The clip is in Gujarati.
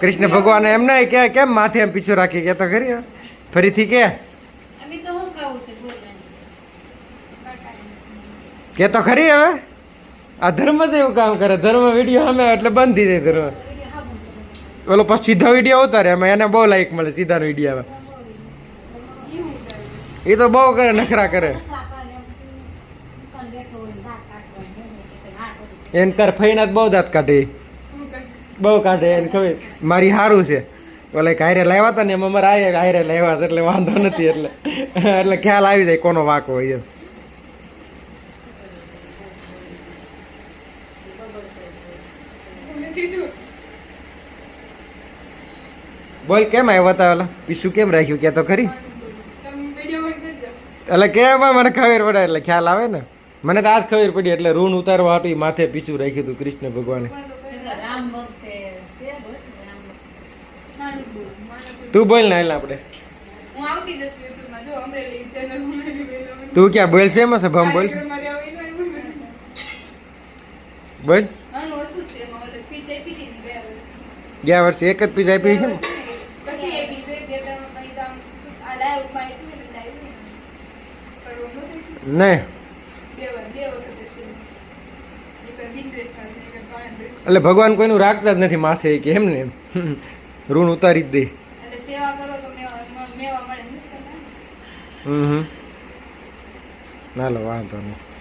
કૃષ્ણ ભગવાન એમ ના કે કેમ માથે એમ પીછું રાખી? કે તો ખરી ફરીથી કે. તો હું ખાવું છે બોલવાની. કે તો ખરી હવે. આ ધર્મ જ એવું કામ કરે. ધર્મ વીડિયો અમે એટલે બંધ થઈ જાય ધર્મ. ઓલો પછી સીધો વીડિયો ઉતારે અમે એને બહુ લાઈક મળે સીધા વીડિયો આવે એ તો બહુ કરે નખરા કરે. એને તાર ફઈના બહુ દાંત કાઢે. બહુ કાઢે એને ખબર. મારી સારું છે. ઓલે હાયરે લાવ્યા હતા ને એમાં અમારે આયે હાયરે લાવ્યા છે એટલે વાંધો નથી એટલે. એટલે ખ્યાલ આવી જાય કોનો વાંક હોય એમ. બોલ, કેમ આવ્યા હતા ઓલા? પીસું કેમ રાખ્યું? કે તો ખરી? એટલે કેમ મને ખબર પડે એટલે ખ્યાલ આવે ને. મને તો આજ ખબર પડી એટલે રૂન ઉતારવા હતું માથે પીસું રાખ્યું હતું, કૃષ્ણ ભગવાને. તું બોલ. ના એટલે આપણે તું ક્યાં બોલ છે એમાં સભામ બોલ. બોલ. ગયા વર્ષે એક જ પીઝ આપી છે ને? નહીં એટલે ભગવાન કોઈનું રાખતા જ નથી માથે કે એમ ને એમ ઋણ ઉતારી જ દે. હમ હમ. ના લો વાંધો નહીં.